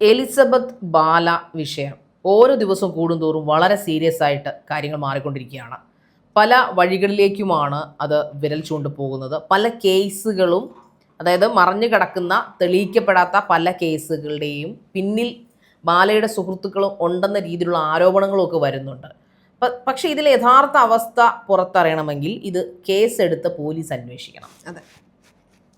Elizabeth ബാല വിഷയം ഓരോ ദിവസവും കൂടുന്തോറും വളരെ സീരിയസ് ആയിട്ട് കാര്യങ്ങൾ മാറിക്കൊണ്ടിരിക്കുകയാണ്. പല വഴികളിലേക്കുമാണ് അത് വിരൽ ചൂണ്ടു പോകുന്നത്. പല കേസുകളും അതായത് മറഞ്ഞു കിടക്കുന്ന തെളിയിക്കപ്പെടാത്ത പല കേസുകളുടെയും പിന്നിൽ ബാലയുടെ സുഹൃത്തുക്കളും ഉണ്ടെന്ന രീതിയിലുള്ള ആരോപണങ്ങളുമൊക്കെ വരുന്നുണ്ട്. പക്ഷേ ഇതിലെ യഥാർത്ഥ അവസ്ഥ പുറത്തറിയണമെങ്കിൽ ഇത് കേസെടുത്ത് പോലീസ് അന്വേഷിക്കണം. അതെ.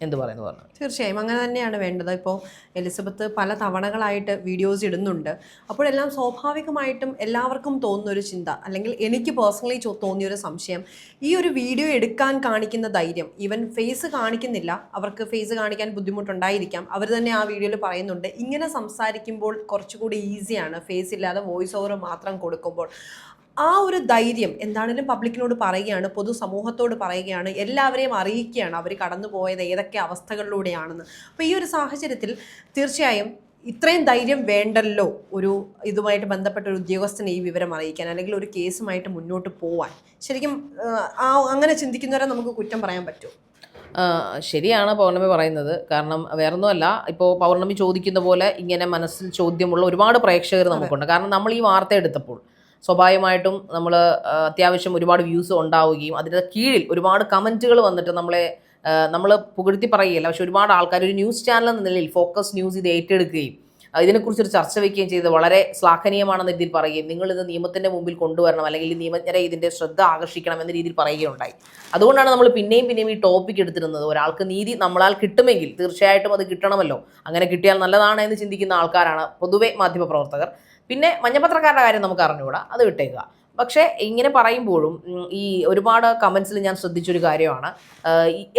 എന്ത് പറയുന്നു പറഞ്ഞു? തീർച്ചയായും അങ്ങനെ തന്നെയാണ് വേണ്ടത്. ഇപ്പോൾ എലിസബത്ത് പല തവണകളായിട്ട് വീഡിയോസ് ഇടുന്നുണ്ട്. അപ്പോഴെല്ലാം സ്വാഭാവികമായിട്ടും എല്ലാവർക്കും തോന്നുന്ന ഒരു ചിന്ത അല്ലെങ്കിൽ എനിക്ക് പേഴ്സണലി തോന്നിയ ഒരു സംശയം ഈ ഒരു വീഡിയോ എടുക്കാൻ കാണിക്കുന്ന ധൈര്യം ഈവൻ ഫേസ് കാണിക്കുന്നില്ല അവർക്ക് ഫേസ് കാണിക്കാൻ ബുദ്ധിമുട്ടുണ്ടായിരിക്കാം. അവർ തന്നെ ആ വീഡിയോയിൽ പറയുന്നുണ്ട്. ഇങ്ങനെ സംസാരിക്കുമ്പോൾ കുറച്ചുകൂടി ഈസിയാണ് ഫേസ് ഇല്ലാതെ വോയിസ് ഓവർ മാത്രം കൊടുക്കുമ്പോൾ. ആ ഒരു ധൈര്യം എന്താണെങ്കിലും പബ്ലിക്കിനോട് പറയുകയാണ് പൊതുസമൂഹത്തോട് പറയുകയാണ് എല്ലാവരെയും അറിയിക്കുകയാണ് അവർ കടന്നു പോയത് ഏതൊക്കെ അവസ്ഥകളിലൂടെയാണെന്ന്. അപ്പോൾ ഈ ഒരു സാഹചര്യത്തിൽ തീർച്ചയായും ഇത്രയും ധൈര്യം വേണ്ടല്ലോ ഒരു ഇതുമായിട്ട് ബന്ധപ്പെട്ട ഒരു ഉദ്യോഗസ്ഥനെ ഈ വിവരം അറിയിക്കാൻ അല്ലെങ്കിൽ ഒരു കേസുമായിട്ട് മുന്നോട്ട് പോവാൻ. ശരിക്കും ആ, അങ്ങനെ ചിന്തിക്കുന്നവരെ നമുക്ക് കുറ്റം പറയാൻ പറ്റുമോ? ശരിയാണ് പൗർണമി പറയുന്നത്. കാരണം വേറൊന്നുമല്ല ഇപ്പോൾ പൗർണമി ചോദിക്കുന്ന പോലെ ഇങ്ങനെ മനസ്സിൽ ചോദ്യമുള്ള ഒരുപാട് പ്രേക്ഷകർ നമുക്കുണ്ട്. കാരണം നമ്മൾ ഈ വാർത്ത എടുത്തപ്പോൾ സ്വാഭാവികമായിട്ടും നമ്മൾ അത്യാവശ്യം ഒരുപാട് വ്യൂസ് ഉണ്ടാവുകയും അതിന്റെ കീഴിൽ ഒരുപാട് കമന്റുകൾ വന്നിട്ട് നമ്മളെ നമ്മൾ പുകഴ്ത്തി പറയുകയില്ല. പക്ഷെ ഒരുപാട് ആൾക്കാർ ഒരു ന്യൂസ് ചാനൽ എന്ന നിലയിൽ ഫോക്കസ് ന്യൂസ് ഇത് ഏറ്റെടുക്കുകയും ഇതിനെക്കുറിച്ചൊരു ചർച്ച വയ്ക്കുകയും ചെയ്ത് വളരെ ശ്ലാഘനീയമാണെന്ന രീതിയിൽ പറയുകയും നിങ്ങൾ ഇത് നിയമത്തിന്റെ മുമ്പിൽ കൊണ്ടുവരണം അല്ലെങ്കിൽ നിയമജ്ഞരെ ഇതിന്റെ ശ്രദ്ധ ആകർഷിക്കണം എന്ന രീതിയിൽ പറയുകയുണ്ടായി. അതുകൊണ്ടാണ് നമ്മൾ പിന്നെയും പിന്നെയും ഈ ടോപ്പിക് എടുത്തിരുന്നത്. ഒരാൾക്ക് നീതി നമ്മളാൽ കിട്ടുമെങ്കിൽ തീർച്ചയായിട്ടും അത് കിട്ടണമല്ലോ. അങ്ങനെ കിട്ടിയാൽ നല്ലതാണ് എന്ന് ചിന്തിക്കുന്ന ആൾക്കാരാണ് പൊതുവെ മാധ്യമപ്രവർത്തകർ. പിന്നെ മഞ്ഞപത്രക്കാരുടെ കാര്യം നമുക്ക് അറിഞ്ഞുകൂടാ. അത് വിട്ടേക്കുക. പക്ഷേ ഇങ്ങനെ പറയുമ്പോഴും ഈ ഒരുപാട് കമൻസിൽ ഞാൻ ശ്രദ്ധിച്ചൊരു കാര്യമാണ്.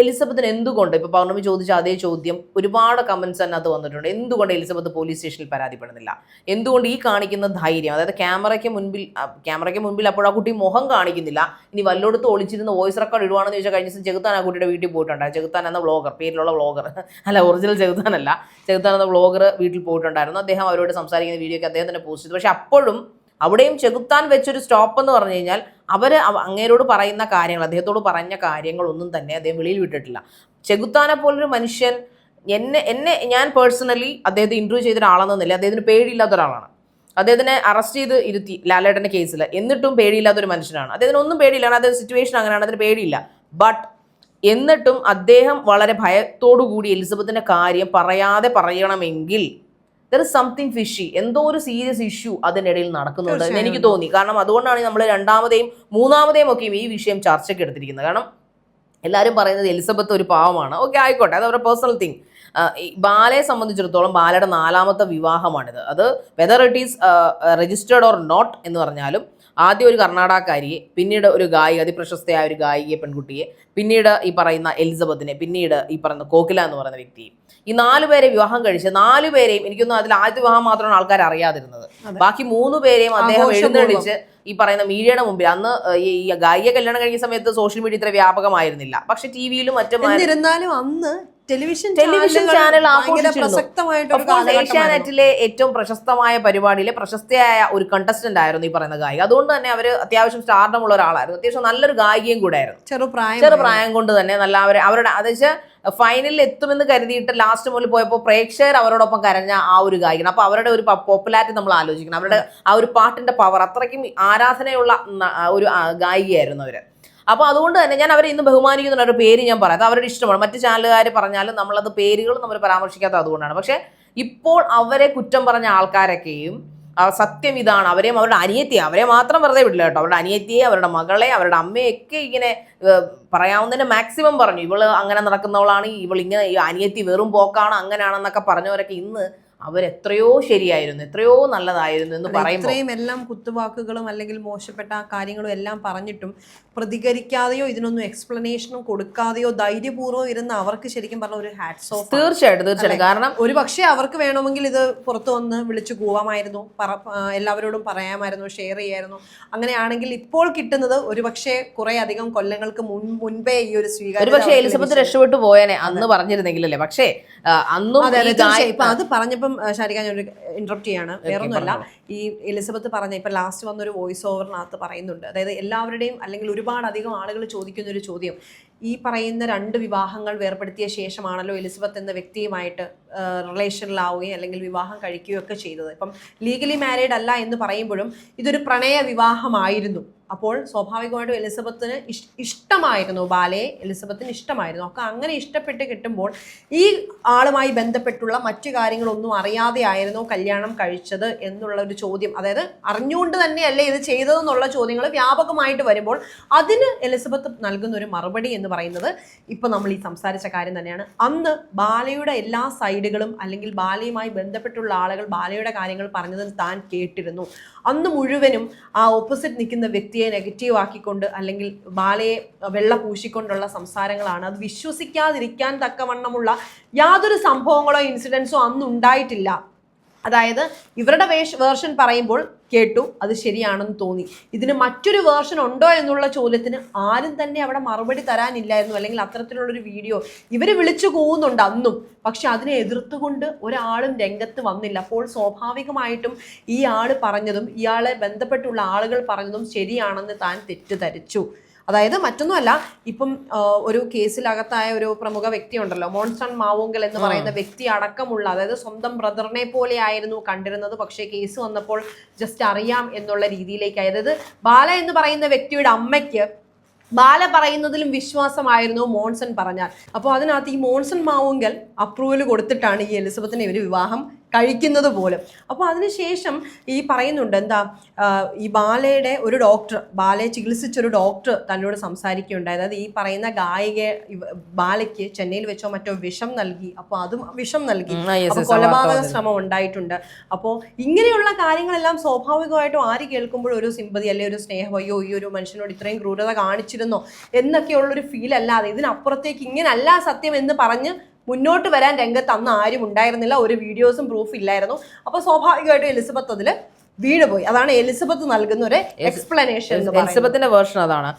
എലിസബത്തിന് എന്തുകൊണ്ട് ഇപ്പോൾ പൗർണമി ചോദിച്ച അതേ ചോദ്യം ഒരുപാട് കമൻസ് അതിനകത്ത് വന്നിട്ടുണ്ട്. എന്തുകൊണ്ട് എലിസബത്ത് പോലീസ് സ്റ്റേഷനിൽ പരാതിപ്പെടുന്നില്ല? എന്തുകൊണ്ട് ഈ കാണിക്കുന്ന ധൈര്യം അതായത് ക്യാമറയ്ക്ക് മുൻപിൽ ക്യാമറയ്ക്ക് മുൻപിൽ അപ്പോൾ ആ കുട്ടി മുഖം കാണിക്കുന്നില്ല. ഇനി വല്ലോടത്ത് ഒളിച്ചിരുന്ന് വോയിസ് റെക്കോർഡ് ഇടുവാണെന്ന് ചോദിച്ചാൽ കഴിഞ്ഞ ദിവസം ചെകുത്താൻ ആ കുട്ടിയുടെ വീട്ടിൽ പോയിട്ടുണ്ടായിരുന്നു ചെകുത്താൻ എന്ന വ്ളോഗർ പേരിലുള്ള വ്ളോഗർ അല്ല ഒറിജിനൽ ചെകുത്താനല്ല ചെകുത്താൻ എന്ന വ്ളോഗർ വീട്ടിൽ പോയിട്ടുണ്ടായിരുന്നു. അദ്ദേഹം അവരോട് സംസാരിക്കുന്ന വീഡിയോ ഒക്കെ അദ്ദേഹം തന്നെ പോസ്റ്റ് ചെയ്തു. പക്ഷേ അപ്പോഴും അവിടെയും ചെകുത്താൻ വെച്ചൊരു സ്റ്റോപ്പ് എന്ന് പറഞ്ഞു കഴിഞ്ഞാൽ അവർ അങ്ങേരോട് പറയുന്ന കാര്യങ്ങൾ അദ്ദേഹത്തോട് പറഞ്ഞ കാര്യങ്ങളൊന്നും തന്നെ അദ്ദേഹം വെളിയിൽ വിട്ടിട്ടില്ല. ചെകുത്താനെ പോലൊരു മനുഷ്യൻ എന്നെ എന്നെ ഞാൻ പേഴ്സണലി അദ്ദേഹത്തെ ഇന്റർവ്യൂ ചെയ്ത ഒരാളെന്നല്ല അദ്ദേഹത്തിന് പേടിയില്ലാത്ത ഒരാളാണ്. അദ്ദേഹത്തിനെ അറസ്റ്റ് ചെയ്ത് ഇരുത്തി ലാലേട്ടന്റെ കേസിൽ എന്നിട്ടും പേടിയില്ലാത്ത ഒരു മനുഷ്യനാണ്. അദ്ദേഹത്തിന് ഒന്നും പേടിയില്ല. അദ്ദേഹം സിറ്റുവേഷൻ അങ്ങനെയാണ്. അതിന് പേടിയില്ല. ബട്ട് എന്നിട്ടും അദ്ദേഹം വളരെ ഭയത്തോടു കൂടി എലിസബത്തിന്റെ കാര്യം പറയാതെ പറയണമെങ്കിൽ ദർ ഇസ് സംതിങ് ഫിഷി എന്തോ ഒരു സീരിയസ് ഇഷ്യൂ അതിനിടയിൽ നടക്കുന്നുണ്ട് എന്ന് എനിക്ക് തോന്നി. കാരണം അതുകൊണ്ടാണ് നമ്മൾ രണ്ടാമതെയും മൂന്നാമതെയും ഒക്കെയും ഈ വിഷയം ചർച്ചയ്ക്ക് എടുത്തിരിക്കുന്നത്. കാരണം എല്ലാവരും പറയുന്നത് എലിസബത്ത് ഒരു പാവമാണ്. ഓക്കെ ആയിക്കോട്ടെ. അത് അവരുടെ പേഴ്സണൽ തിങ് ബാലയെ സംബന്ധിച്ചിടത്തോളം ബാലയുടെ നാലാമത്തെ വിവാഹമാണിത്. അത് whether it is registered or not എന്ന് പറഞ്ഞാലും ആദ്യം ഒരു കർണാടകക്കാരിയെ പിന്നീട് ഒരു ഗായിക അതിപ്രശസ്തയായ ഒരു ഗായികയെ പെൺകുട്ടിയെ പിന്നീട് ഈ പറയുന്ന എലിസബത്തിനെ പിന്നീട് ഈ പറയുന്ന കോക്കില എന്ന് പറയുന്ന വ്യക്തിയെ ഈ നാലു പേരെ വിവാഹം കഴിച്ച് നാലു പേരെയും എനിക്കൊന്നും അതിൽ ആദ്യത്തെ വിവാഹം മാത്രമാണ് ആൾക്കാർ അറിയാതിരുന്നത്. ബാക്കി മൂന്ന് പേരെയും അദ്ദേഹം. എഴുന്നള്ളിച്ച് ഈ പറയുന്ന മീഡിയയുടെ മുമ്പിൽ അന്ന് ഈ ഈ ഗായിക കല്യാണം കഴിഞ്ഞ സമയത്ത് സോഷ്യൽ മീഡിയ ഇത്ര വ്യാപകമായിരുന്നില്ല. പക്ഷെ ടി വിയിലും മറ്റും എന്നിരുന്നാലും അന്ന് ടെലിവിഷൻ ടെലിവിഷൻ ചാനൽ ആഘോഷിച്ചിരുന്നു. ഏഷ്യാനെറ്റിലെ ഏറ്റവും പ്രശസ്തമായ പരിപാടിയിലെ പ്രശസ്തയായ ഒരു കണ്ടസ്റ്റന്റ് ആയിരുന്നു ഈ പറയുന്ന ഗായിക. അതുകൊണ്ട് തന്നെ അവർ അത്യാവശ്യം സ്റ്റാർഡം ഉള്ള ഒരാളായിരുന്നു. അത്യാവശ്യം നല്ലൊരു ഗായികയും കൂടെ ആയിരുന്നു. ചെറുപ്രായം ചെറുപ്രായം കൊണ്ട് തന്നെ നല്ല അവരെ അവരുടെ അതെച്ചാൽ ഫൈനലിൽ എത്തുമെന്ന് കരുതിയിട്ട് ലാസ്റ്റ് മുതൽ പോയപ്പോൾ പ്രേക്ഷകർ അവരോടൊപ്പം കരഞ്ഞ ആ ഒരു ഗായിക അപ്പൊ അവരുടെ ഒരു പോപ്പുലാരിറ്റി നമ്മൾ ആലോചിക്കണം. അവരുടെ ആ ഒരു പാട്ടിന്റെ പവർ അത്രയ്ക്കും ആരാധനയുള്ള ഒരു ഗായികയായിരുന്നു അവർ. അപ്പോൾ അതുകൊണ്ട് തന്നെ ഞാൻ അവരെ ഇന്ന് ബഹുമാനിക്കുന്നുണ്ട്. അവരുടെ പേര് ഞാൻ പറയാം. അത് അവരുടെ ഇഷ്ടമാണ്. മറ്റ് ചാനലുകാർ പറഞ്ഞാലും നമ്മളത് പേരുകൾ നമ്മൾ പരാമർശിക്കാത്ത അതുകൊണ്ടാണ്. പക്ഷേ ഇപ്പോൾ അവരെ കുറ്റം പറഞ്ഞ ആൾക്കാരൊക്കെയും സത്യം ഇതാണ്. അവരെയും അവരുടെ അനിയത്തിയെ അവരെ മാത്രം വെറുതെ വിടില്ല കേട്ടോ. അവരുടെ അനിയത്തിയെ അവരുടെ മകളെ അവരുടെ അമ്മയൊക്കെ ഇങ്ങനെ പറയാവുന്നതിന് മാക്സിമം പറഞ്ഞു. ഇവൾ അങ്ങനെ നടക്കുന്നവളാണ് ഇവൾ ഇങ്ങനെ അനിയത്തി വെറും പോക്കാണ് അങ്ങനെയാണെന്നൊക്കെ പറഞ്ഞവരൊക്കെ ഇന്ന് അവരെത്രയോ ശരിയായിരുന്നു എത്രയോ നല്ലതായിരുന്നു എന്ന് പറയും പറയുമ്പോൾ ഇത്രയും എല്ലാം കുത്തുവാക്കുകളും അല്ലെങ്കിൽ മോശപ്പെട്ട കാര്യങ്ങളും എല്ലാം പറഞ്ഞിട്ടും പ്രതികരിക്കാതെയോ ഇതിനൊന്നും എക്സ്പ്ലനേഷനും കൊടുക്കാതെയോ ധൈര്യപൂർവം ഇരുന്ന് അവർക്ക് ശരിക്കും പറഞ്ഞ ഒരു ഹാറ്റ്സ് ഓഫ് തീർച്ചയായിട്ടും തീർച്ചയായിട്ടും. കാരണം ഒരു പക്ഷേ അവർക്ക് വേണമെങ്കിൽ ഇത് പുറത്തു വന്ന് വിളിച്ചു പോവാമായിരുന്നു പറ എല്ലാവരോടും പറയാമായിരുന്നു ഷെയർ ചെയ്യായിരുന്നു. അങ്ങനെയാണെങ്കിൽ ഇപ്പോൾ കിട്ടുന്നത് ഒരു പക്ഷേ കുറെ അധികം കൊല്ലങ്ങൾക്ക് മുൻ മുൻപേ ഈ ഒരു സ്വീകാര്യത ഒരു പക്ഷേ എലിസബത്ത് രക്ഷപ്പെട്ടു പോയേനെ അന്ന് പറഞ്ഞിരുന്നെങ്കിലല്ലേ? പക്ഷേ അന്നും അത് അതെ ഇപ്പൊ ശാരിക ഞാൻ ഒരു ഇന്ററപ്റ്റ് ചെയ്യാണ്. വേറൊന്നുമല്ല. ഈ എലിസബത്ത് പറഞ്ഞ ഇപ്പൊ ലാസ്റ്റ് വന്നൊരു വോയിസ് ഓവറിനകത്ത് പറയുന്നുണ്ട്. അതായത് എല്ലാവരുടെയും അല്ലെങ്കിൽ ഒരുപാട് അധികം ആളുകൾ ചോദിക്കുന്ന ഒരു ചോദ്യം. ഈ പറയുന്ന രണ്ട് വിവാഹങ്ങൾ വേർപ്പെടുത്തിയ ശേഷമാണല്ലോ എലിസബത്ത് എന്ന വ്യക്തിയുമായിട്ട് റിലേഷനിലാവുകയും അല്ലെങ്കിൽ വിവാഹം കഴിക്കുകയും ഒക്കെ ചെയ്തത്. ഇപ്പം ലീഗലി മാരീഡ് അല്ല എന്ന് പറയുമ്പോഴും ഇതൊരു പ്രണയ വിവാഹമായിരുന്നു. അപ്പോൾ സ്വാഭാവികമായിട്ടും എലിസബത്തിന് ഇഷ് ഇഷ്ടമായിരുന്നു ബാലയെ എലിസബത്തിന് ഇഷ്ടമായിരുന്നു. ഒക്കെ അങ്ങനെ ഇഷ്ടപ്പെട്ട് കിട്ടുമ്പോൾ ഈ ആളുമായി ബന്ധപ്പെട്ടുള്ള മറ്റു കാര്യങ്ങളൊന്നും അറിയാതെ ആയിരുന്നോ കല്യാണം കഴിച്ചത് എന്നുള്ള ഒരു ചോദ്യം. അതായത് അറിഞ്ഞുകൊണ്ട് തന്നെയല്ലേ ഇത് ചെയ്തതെന്നുള്ള ചോദ്യങ്ങൾ വ്യാപകമായിട്ട് വരുമ്പോൾ അതിന് എലിസബത്ത് നൽകുന്ന ഒരു മറുപടി എന്ന് പറയുന്നത് ഇപ്പം നമ്മൾ ഈ സംസാരിച്ച കാര്യം തന്നെയാണ്. അന്ന് ബാലയുടെ എല്ലാ സൈഡുകളും അല്ലെങ്കിൽ ബാലയുമായി ബന്ധപ്പെട്ടുള്ള ആളുകൾ ബാലയുടെ കാര്യങ്ങൾ പറഞ്ഞത് താൻ കേട്ടിരുന്നു. അന്ന് മുഴുവനും ആ ഓപ്പോസിറ്റ് നിൽക്കുന്ന വ്യക്തിയെ നെഗറ്റീവ് ആക്കിക്കൊണ്ട് അല്ലെങ്കിൽ ബാലയെ വെള്ള പൂശിക്കൊണ്ടുള്ള സംസാരങ്ങളാണ്. അത് വിശ്വസിക്കാതിരിക്കാൻ തക്കവണ്ണമുള്ള യാതൊരു സംഭവങ്ങളോ ഇൻസിഡൻസോ അന്നുണ്ടായിട്ടില്ല. അതായത് ഇവരുടെ വേഷ വേർഷൻ പറയുമ്പോൾ കേട്ടു അത് ശരിയാണെന്ന് തോന്നി. ഇതിന് മറ്റൊരു വേർഷൻ ഉണ്ടോ എന്നുള്ള ചോദ്യത്തിന് ആരും തന്നെ അവിടെ മറുപടി തരാനില്ലായിരുന്നു. അല്ലെങ്കിൽ അത്തരത്തിലുള്ളൊരു വീഡിയോ ഇവർ വിളിച്ചു പോകുന്നുണ്ട് അന്നും. പക്ഷെ അതിനെ എതിർത്തുകൊണ്ട് ഒരാളും രംഗത്ത് വന്നില്ല. അപ്പോൾ സ്വാഭാവികമായിട്ടും ഈ ആൾ പറഞ്ഞതും ഇയാളെ ബന്ധപ്പെട്ടുള്ള ആളുകൾ പറഞ്ഞതും ശരിയാണെന്ന് താൻ തെറ്റിദ്ധരിച്ചു. അതായത് മറ്റൊന്നുമല്ല ഇപ്പം ഒരു കേസിലകത്തായ ഒരു പ്രമുഖ വ്യക്തി ഉണ്ടല്ലോ മോൺസൺ മാവോങ്കൽ എന്ന് പറയുന്ന വ്യക്തി അടക്കമുള്ള അതായത് സ്വന്തം ബ്രദറിനെ പോലെ ആയിരുന്നു കണ്ടിരുന്നത് പക്ഷേ കേസ് വന്നപ്പോൾ ജസ്റ്റ് അറിയാം എന്നുള്ള രീതിയിലേക്ക് അതായത് ബാല എന്ന് പറയുന്ന വ്യക്തിയുടെ അമ്മയ്ക്ക് ബാല പറയുന്നതിലും വിശ്വാസമായിരുന്നു മോൺസൺ പറഞ്ഞാൽ. അപ്പോൾ അതിനകത്ത് ഈ മോൺസൺ മാവുങ്കൽ അപ്രൂവൽ കൊടുത്തിട്ടാണ് ഈ എലിസബത്തിനെ ഇവർ വിവാഹം കഴിക്കുന്നത് പോലും. അപ്പോൾ അതിനുശേഷം ഈ പറയുന്നുണ്ട് എന്താ ഈ ബാലയുടെ ഒരു ഡോക്ടർ ബാലയെ ചികിത്സിച്ചൊരു ഡോക്ടർ തന്നോട് സംസാരിക്കുകയുണ്ടായി. അതായത് ഈ പറയുന്ന ഗായിക ബാലയ്ക്ക് ചെന്നൈയിൽ വെച്ചോ മറ്റോ വിഷം നൽകി. അപ്പോൾ അതും വിഷം നൽകി. കൊലപാതക ശ്രമം ഉണ്ടായിട്ടുണ്ട്. അപ്പോൾ ഇങ്ങനെയുള്ള കാര്യങ്ങളെല്ലാം സ്വാഭാവികമായിട്ടും ആര് കേൾക്കുമ്പോൾ ഒരു സിമ്പതി അല്ലെ ഒരു സ്നേഹം അയ്യോ ഈ ഒരു മനുഷ്യനോട് ഇത്രയും ക്രൂരത കാണിച്ചിരുന്നോ എന്നൊക്കെയുള്ളൊരു ഫീൽ അല്ലാതെ ഇതിനപ്പുറത്തേക്ക് ഇങ്ങനല്ല സത്യം എന്ന് പറഞ്ഞ് മുന്നോട്ട് വരാൻ രംഗത്ത് അന്ന് ആരും ഉണ്ടായിരുന്നില്ല. ഒരു വീഡിയോസും പ്രൂഫ് ഇല്ലായിരുന്നു. അപ്പോൾ സ്വാഭാവികമായിട്ടും എലിസബത്ത് അതിൽ പോയി അതാണ് എലിസബത്ത് നൽകുന്ന ഒരു എക്സ്പ്ലനേഷൻ എലിസബത്തിന്റെ വേർഷൻ അതാണ്.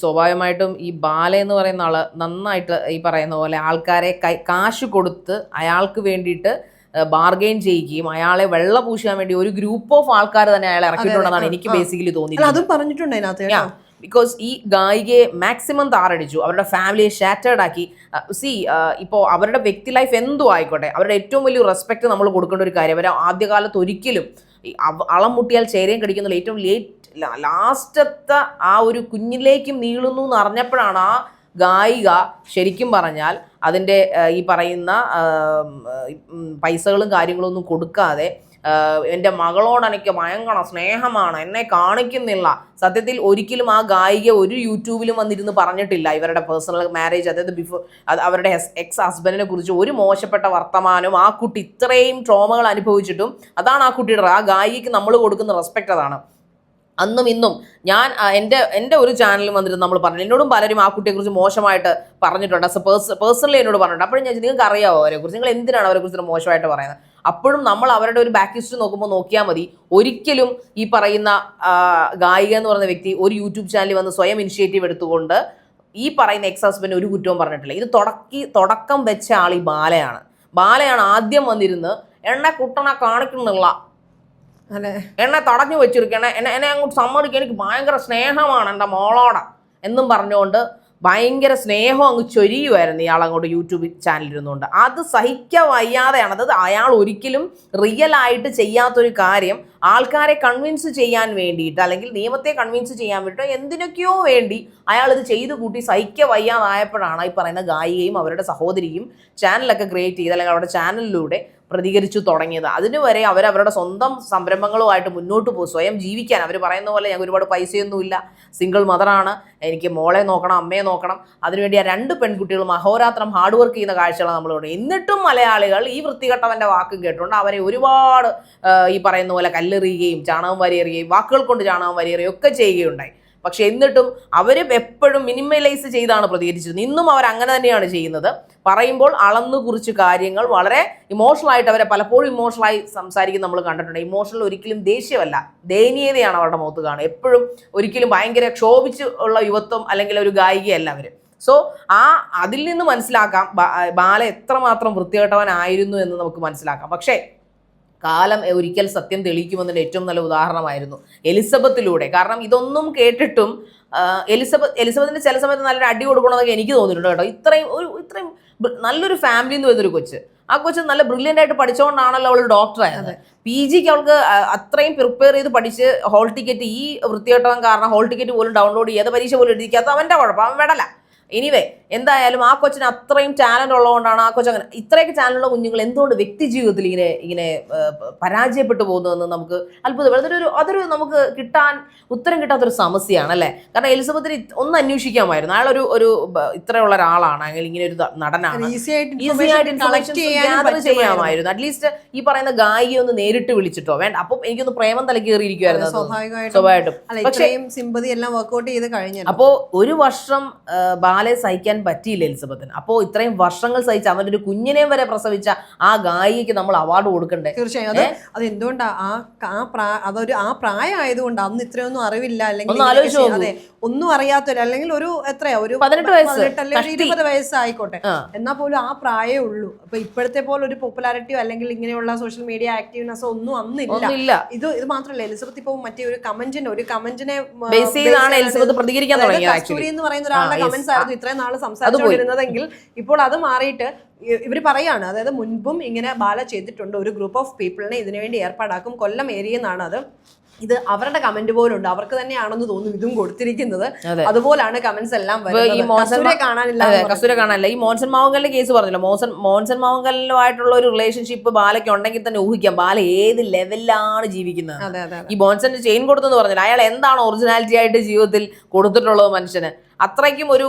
സ്വാഭാവികമായിട്ടും ഈ ബാല എന്ന് പറയുന്ന ആൾ നന്നായിട്ട് ഈ പറയുന്ന പോലെ ആൾക്കാരെ കാശ് കൊടുത്ത് അയാൾക്ക് വേണ്ടിയിട്ട് ബാർഗെയിൻ ചെയ്യുകയും അയാളെ വെള്ള പൂശാൻ വേണ്ടി ഒരു ഗ്രൂപ്പ് ഓഫ് ആൾക്കാർ തന്നെ അയാളെ ഇറക്കിയിട്ടുണ്ടെന്നാണ് എനിക്ക് ബേസിക്കലി തോന്നിയത് അതും പറഞ്ഞിട്ടുണ്ട് അതിനകത്ത് ബിക്കോസ് ഈ ഗായികയെ മാക്സിമം താറടിച്ചു. അവരുടെ ഫാമിലിയെ ഷാറ്റേഡ് ആക്കി. സി ഇപ്പോൾ അവരുടെ വ്യക്തി ലൈഫ് എന്തോ ആയിക്കോട്ടെ. അവരുടെ ഏറ്റവും വലിയ റെസ്പെക്ട് നമ്മൾ കൊടുക്കേണ്ട ഒരു കാര്യം. അവർ ആദ്യകാലത്ത് ഒരിക്കലും അളം മുട്ടിയാൽ ചേരയും കടിക്കുന്നില്ല ഏറ്റവും ലേറ്റ് ലാസ്റ്റത്തെ ആ ഒരു കുഞ്ഞിലേക്കും നീളുന്നു എന്ന് അറിഞ്ഞപ്പോഴാണ് ആ ഗായിക ശരിക്കും പറഞ്ഞാൽ അതിന്റെ ഈ പറയുന്ന പൈസകളും കാര്യങ്ങളൊന്നും കൊടുക്കാതെ എന്റെ മകളോട് എനിക്ക് ഭയങ്കര സ്നേഹമാണ്. എന്നെ കാണിക്കുന്നില്ല. സത്യത്തിൽ ഒരിക്കലും ആ ഗായിക ഒരു യൂട്യൂബിലും വന്നിരുന്ന് പറഞ്ഞിട്ടില്ല. ഇവരുടെ പേഴ്സണൽ മാരേജ് അതായത് ബിഫോർ അവരുടെ എക്സ് ഹസ്ബൻഡിനെ കുറിച്ച് ഒരു മോശപ്പെട്ട വർത്തമാനവും ആ കുട്ടി ഇത്രയും ട്രോമകൾ അനുഭവിച്ചിട്ടും അതാണ് ആ കുട്ടിയുടെ ആ ഗായികക്ക് നമ്മൾ കൊടുക്കുന്ന റെസ്പെക്റ്റ് അതാണ്. അന്നും ഇന്നും ഞാൻ എന്റെ എന്റെ ഒരു ചാനലിൽ വന്നിട്ട് നമ്മൾ പറഞ്ഞു എന്നോടും പലരും ആ കുട്ടിയെക്കുറിച്ച് മോശമായിട്ട് പറഞ്ഞിട്ടുണ്ട്. പേഴ്സണലി എന്നോട് പറഞ്ഞിട്ടുണ്ട്. അപ്പോഴും ഞാൻ നിങ്ങൾക്ക് അറിയാമോ അവരെക്കുറിച്ച്? നിങ്ങൾ എന്തിനാണ് അവരെക്കുറിച്ച് മോശമായിട്ട് പറയുന്നത്? അപ്പോഴും നമ്മൾ അവരുടെ ഒരു ബാക്ക് ഹിസ്റ്ററി നോക്കുമ്പോൾ നോക്കിയാൽ മതി. ഒരിക്കലും ഈ പറയുന്ന ഗായിക എന്ന് പറയുന്ന വ്യക്തി ഒരു യൂട്യൂബ് ചാനലിൽ വന്ന് സ്വയം ഇനിഷ്യേറ്റീവ് എടുത്തുകൊണ്ട് ഈ പറയുന്ന എക്സ് ഹസ്ബൻഡ് ഒരു കുറ്റവും പറഞ്ഞിട്ടില്ല. ഇത് തുടക്കി തുടക്കം വെച്ച ആൾ ഈ ബാലയാണ്. ബാലയാണ് ആദ്യം വന്നിരുന്ന് എണ്ണ കുട്ടണ കാണിക്കുന്നുള്ള അല്ലെ എന്നെ തടഞ്ഞു വെച്ചിരിക്കണേ. എന്നെ എന്നെ അങ്ങോട്ട് സമ്മതിക്കുക എനിക്ക് ഭയങ്കര സ്നേഹമാണ് എന്റെ മോളോടെ എന്നും പറഞ്ഞുകൊണ്ട് ഭയങ്കര സ്നേഹം അങ്ങ് ചൊരിയുമായിരുന്നു ഇയാൾ അങ്ങോട്ട് യൂട്യൂബ് ചാനൽ ഇരുന്നുകൊണ്ട് അത് സഹിക്കാൻ വയ്യാതെയാണ്. അയാൾ ഒരിക്കലും റിയൽ ആയിട്ട് ചെയ്യാത്തൊരു കാര്യം ആൾക്കാരെ കൺവിൻസ് ചെയ്യാൻ വേണ്ടിയിട്ട് അല്ലെങ്കിൽ നിയമത്തെ കൺവിൻസ് ചെയ്യാൻ വേണ്ടിയിട്ട് എന്തിനൊക്കെയോ വേണ്ടി അയാൾ ഇത് ചെയ്തു കൂട്ടി സഹിക്ക വയ്യാതായപ്പോഴാണ് ഈ പറയുന്ന ഗായികയും അവരുടെ സഹോദരിയും ചാനലൊക്കെ ക്രിയേറ്റ് ചെയ്ത് അല്ലെങ്കിൽ അവരുടെ ചാനലിലൂടെ പ്രതികരിച്ചു തുടങ്ങിയത്. അതിനുവരെ അവരവരുടെ സ്വന്തം സംരംഭങ്ങളുമായിട്ട് മുന്നോട്ട് പോകും സ്വയം ജീവിക്കാൻ. അവർ പറയുന്ന പോലെ ഞങ്ങൾക്ക് ഒരുപാട് പൈസയൊന്നുമില്ല സിംഗിൾ മദറാണ് എനിക്ക് മോളെ നോക്കണം അമ്മയെ നോക്കണം. അതിനുവേണ്ടി ആ രണ്ട് പെൺകുട്ടികളും അഹോരാത്രം ഹാർഡ് വർക്ക് ചെയ്യുന്ന കാഴ്ചകളാണ് കാണുന്നത്. എന്നിട്ടും മലയാളികൾ ഈ വൃത്തികെട്ടവന്റെ വാക്കും കേട്ടുകൊണ്ട് അവരെ ഒരുപാട് ഈ പറയുന്ന പോലെ കല്ലെറിയുകയും ചാണകം വരിയെറിയുകയും വാക്കുകൾ കൊണ്ട് ചാണകം വരിയെറിയുകയും ഒക്കെ ചെയ്യുകയുണ്ടായി. പക്ഷെ എന്നിട്ടും അവർ എപ്പോഴും മിനിമലൈസ് ചെയ്താണ് പ്രതികരിച്ചത്. ഇന്നും അവർ അങ്ങനെ തന്നെയാണ് ചെയ്യുന്നത്. പറയുമ്പോൾ അളന്നു കുറിച്ച് കാര്യങ്ങൾ വളരെ ഇമോഷണൽ ആയിട്ട് അവരെ പലപ്പോഴും ഇമോഷണലായി സംസാരിക്കും നമ്മൾ കണ്ടിട്ടുണ്ട്. ഇമോഷണൽ ഒരിക്കലും ദേഷ്യമല്ല. ദയനീയതയാണ് അവരുടെ മുഖത്ത് കാണുക. എപ്പോഴും ഒരിക്കലും ഭയങ്കര ക്ഷോഭിച്ച് ഉള്ള യുവത്വം അല്ലെങ്കിൽ ഒരു ഗായികയല്ല അവർ സോ ആ അതിൽ നിന്ന് മനസ്സിലാക്കാം. ബാല എത്രമാത്രം വൃത്തികെട്ടവനായിരുന്നു എന്ന് നമുക്ക് മനസ്സിലാക്കാം. പക്ഷേ കാലം ഒരിക്കൽ സത്യം തെളിയിക്കുമെന്നതിന് ഏറ്റവും നല്ല ഉദാഹരണമായിരുന്നു എലിസബത്തിലൂടെ. കാരണം ഇതൊന്നും കേട്ടിട്ടും എലിസബത്ത് എലിസബത്തിന്റെ ചില സമയത്ത് നല്ലൊരു അടി കൊടുക്കണമെന്നൊക്കെ എനിക്ക് തോന്നിയിട്ടുണ്ട് കേട്ടോ. ഇത്രയും ഒരു ഇത്രയും നല്ലൊരു ഫാമിലി നിന്ന് വരുന്നൊരു കൊച്ച്. ആ കൊച്ച് നല്ല ബ്രില്യന്റ് ആയിട്ട് പഠിച്ചുകൊണ്ടാണല്ലോ അവൾ ഡോക്ടറായത് പി ജിക്ക് അവൾക്ക് അത്രയും പ്രിപ്പയർ ചെയ്ത് പഠിച്ച് ഹോൾ ടിക്കറ്റ് ഈ വൃത്തികെട്ടവൻ കാരണം ഹോൾ ടിക്കറ്റ് പോലും ഡൗൺലോഡ് ചെയ്യാതെ പരീക്ഷ പോലും എഴുതിക്കാത്ത അവന്റെ കുഴപ്പം. അവൻ വിടല. എനിവേ എന്തായാലും ആ കൊച്ചിന് അത്രയും ടാലന്റ് ഉള്ളതുകൊണ്ടാണ് ആ കൊച്ചു അങ്ങനെ ഇത്രയൊക്കെ ടാലന്റുള്ള കുഞ്ഞുങ്ങൾ എന്തുകൊണ്ട് വ്യക്തി ജീവിതത്തിൽ ഇങ്ങനെ ഇങ്ങനെ പരാജയപ്പെട്ടു പോകുന്നതെന്ന് നമുക്ക് അത്ഭുതം. അതൊരു ഒരു- അതൊരു നമുക്ക് കിട്ടാൻ ഉത്തരം കിട്ടാത്തൊരു സമസ്യയാണ് അല്ലേ? കാരണം എലിസബത്തിന് ഒന്ന് അന്വേഷിക്കാമായിരുന്നു. അയാളൊരു ഒരു ഇത്രയുള്ള ഒരാളാണ്. അല്ലെങ്കിൽ ഇങ്ങനെ ഒരു നടനാണ്. ഈസി ആയിട്ട് ഇൻഫർമേഷൻ. ചെയ്യാമായിരുന്നു അറ്റ്ലീസ്റ്റ് ഈ പറയുന്ന ഗായിക ഒന്ന് നേരിട്ട് വിളിച്ചിട്ടോ. വേണ്ട അപ്പം എനിക്കൊന്ന് പ്രേമം തലക്കേറിയിരിക്കുമായിരുന്നു സ്വാഭാവികമായിട്ടും. പക്ഷേ സിമ്പതി എല്ലാം വർക്ക്ഔട്ട് ചെയ്ത് കഴിഞ്ഞു അപ്പോൾ ഒരു വർഷം ബാലെ സഹിക്കാൻ പറ്റിയില്ല എലിസബത്തിന്. അപ്പോ ഇത്രയും വർഷങ്ങൾ സഹിച്ച അവന്റെ ഒരു കുഞ്ഞിനെയും വരെ പ്രസവിച്ച ആ ഗായികയ്ക്ക് നമ്മൾ അവാർഡ് കൊടുക്കണ്ടേ? തീർച്ചയായും. അത് അത് എന്തുകൊണ്ടാ ആ ആ പ്രാ അതൊരു ആ പ്രായം ആയതുകൊണ്ട് അന്ന് ഇത്രയൊന്നും അറിവില്ല. അല്ലെങ്കിൽ അതെ ഒന്നും അറിയാത്തൊരു അല്ലെങ്കിൽ ഒരു എത്രയാ ഒരു പതിനെട്ട് വയസ്സ്. അല്ലെങ്കിൽ. ഇരുപത് വയസ്സായിക്കോട്ടെ. എന്നാൽ പോലും ആ പ്രായമേ ഉള്ളൂ. അപ്പൊ ഇപ്പോഴത്തെ പോലെ ഒരു പോപ്പുലാരിറ്റിയോ അല്ലെങ്കിൽ ഇങ്ങനെയുള്ള സോഷ്യൽ മീഡിയ ആക്റ്റീവ്നെസ്സോ ഒന്നും അന്നില്ല. ഇല്ല ഇത് ഇത് മാത്രമല്ല എലിസബത്ത് ഇപ്പൊ മറ്റേ ഒരു കമന്റിന് ഒരു കമന്റിനെ കസ്തൂരി എന്ന് പറയുന്ന ഒരാളുടെ കമന്റ്സ് ആയിരുന്നു ഇത്രയും നാൾ സംസാരിച്ചുകൊണ്ടിരുന്നതെങ്കിൽ ഇപ്പോൾ അത് മാറിയിട്ട് ഇവർ പറയാണ്. അതായത് മുൻപും ഇങ്ങനെ ബാല ചെയ്തിട്ടുണ്ട്. ഒരു ഗ്രൂപ്പ് ഓഫ് പീപ്പിളിനെ ഇതിനുവേണ്ടി ഏർപ്പാടാക്കും. കൊല്ലം ഏരിയ എന്നാണ് അത്. ഇത് അവരുടെ കമന്റ് പോലുണ്ട്. അവർക്ക് തന്നെയാണെന്ന് തോന്നുന്നു ഇതും കൊടുത്തിരിക്കുന്നത്. അതെ. അതുപോലാണ് കമന്റ്സ് എല്ലാം ഈ കസൂര കാണാനില്ല ഈ മോൻസൺ മാവങ്കലിന്റെ കേസ് പറഞ്ഞല്ലോ? മോൻസൺ മോൻസൺ മാവങ്കലുമായിട്ടുള്ള ഒരു റിലേഷൻഷിപ്പ് ബാലയ്ക്ക് ഉണ്ടെങ്കിൽ തന്നെ ഊഹിക്കാം. ബാല ഏത് ലെവലിലാണ് ജീവിക്കുന്നത്. അതെ അതെ അതെ. ഈ മോൻസൺ ചെയിൻ കൊടുത്തെന്ന് പറഞ്ഞില്ല? അയാൾ എന്താണ് ഒറിജിനാലിറ്റി ആയിട്ട് ജീവിതത്തിൽ കൊടുത്തിട്ടുള്ളത് മനുഷ്യന്? അത്രയ്ക്കും ഒരു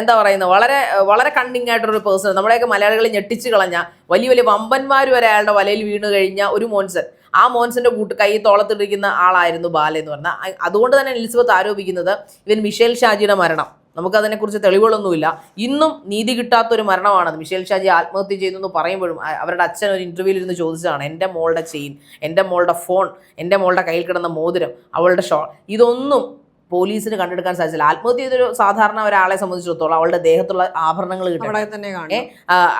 എന്താ പറയുന്നത്? വളരെ വളരെ കണ്ണിങ് ആയിട്ടൊരു പേഴ്സൺ നമ്മളെയൊക്കെ മലയാളികളെ ഞെട്ടിച്ച് കളഞ്ഞ വലിയ വലിയ വമ്പന്മാർ വരെ അയാളുടെ വലയിൽ വീണ് കഴിഞ്ഞ ഒരു മോൻസൺ ആ മോൻസന്റെ കൂട്ട് കൈ തോളത്തിട്ടിരിക്കുന്ന ആളായിരുന്നു ബാല എന്ന് പറഞ്ഞാൽ. അതുകൊണ്ട് തന്നെ എലിസബത്ത് ആരോപിക്കുന്നത് ഇവൻ മിഷേൽ ഷാജിയുടെ മരണം. നമുക്കതിനെക്കുറിച്ച് തെളിവുകളൊന്നുമില്ല. ഇന്നും നീതി കിട്ടാത്തൊരു മരണമാണത്. മിഷേൽ ഷാജി ആത്മഹത്യ ചെയ്തു എന്ന് പറയുമ്പോഴും അവരുടെ അച്ഛൻ ഒരു ഇന്റർവ്യൂവിൽ ഇരുന്ന് ചോദിച്ചതാണ് എന്റെ മോളുടെ ചെയിൻ എന്റെ മോളുടെ ഫോൺ എന്റെ മോളുടെ കയ്യിൽ കിടന്ന മോതിരം അവളുടെ ഷോ ഇതൊന്നും പോലീസിന് കണ്ടെടുക്കാൻ സാധിച്ചില്ല. ആത്മഹത്യ ചെയ്തൊരു സാധാരണ ഒരാളെ സംബന്ധിച്ചിടത്തോളം അവളുടെ ദേഹത്തുള്ള ആഭരണങ്ങൾ കിട്ടും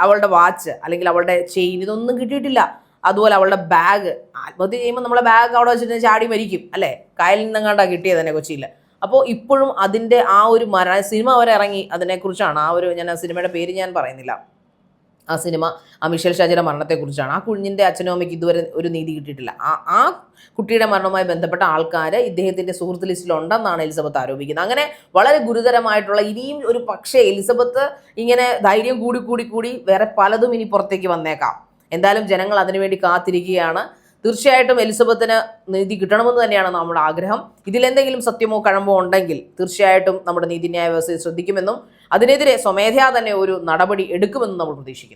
അവളുടെ വാച്ച് അല്ലെങ്കിൽ അവളുടെ ചെയിൻ ഇതൊന്നും കിട്ടിയിട്ടില്ല. അതുപോലെ അവളുടെ ബാഗ്. ആത്മഹത്യ ചെയ്യുമ്പോൾ നമ്മളെ ബാഗ് അവിടെ വെച്ചിട്ട് ചാടി മരിക്കും അല്ലേ? കായലിൽ നിന്നെങ്ങാണ്ടാ കിട്ടിയത് തന്നെ കൊച്ചിയിൽ അപ്പോൾ ഇപ്പോഴും അതിന്റെ ആ ഒരു മരണ സിനിമ വരെ ഇറങ്ങി അതിനെക്കുറിച്ചാണ് ആ ഒരു ഞാൻ ആ സിനിമയുടെ പേര് ഞാൻ പറയുന്നില്ല. ആ സിനിമ ആ മിഷേൽ ഷാജിയുടെ മരണത്തെക്കുറിച്ചാണ്. ആ കുഞ്ഞിന്റെ അച്ഛനും അമ്മയ്ക്ക് ഇതുവരെ ഒരു നീതി കിട്ടിയിട്ടില്ല. ആ ആ കുട്ടിയുടെ മരണവുമായി ബന്ധപ്പെട്ട ആൾക്കാർ ഇദ്ദേഹത്തിന്റെ സുഹൃത്ത് ലിസ്റ്റിൽ ഉണ്ടെന്നാണ് എലിസബത്ത് ആരോപിക്കുന്നത്. അങ്ങനെ വളരെ ഗുരുതരമായിട്ടുള്ള ഇനിയും ഒരു പക്ഷേ എലിസബത്ത് ഇങ്ങനെ ധൈര്യം കൂടി കൂടി കൂടി വേറെ പലതും ഇനി പുറത്തേക്ക് വന്നേക്കാം. എന്തായാലും ജനങ്ങൾ അതിനുവേണ്ടി കാത്തിരിക്കുകയാണ്. തീർച്ചയായിട്ടും എലിസബത്തിന് നീതി കിട്ടണമെന്ന് തന്നെയാണ് നമ്മുടെ ആഗ്രഹം. ഇതിലെന്തെങ്കിലും സത്യമോ കഴമ്പോ ഉണ്ടെങ്കിൽ തീർച്ചയായിട്ടും നമ്മുടെ നീതിന്യായ വ്യവസ്ഥയെ ശ്രദ്ധിക്കുമെന്നും അതിനെതിരെ സ്വമേധയാ തന്നെ ഒരു നടപടി എടുക്കുമെന്നും നമ്മൾ പ്രതീക്ഷിക്കുന്നു.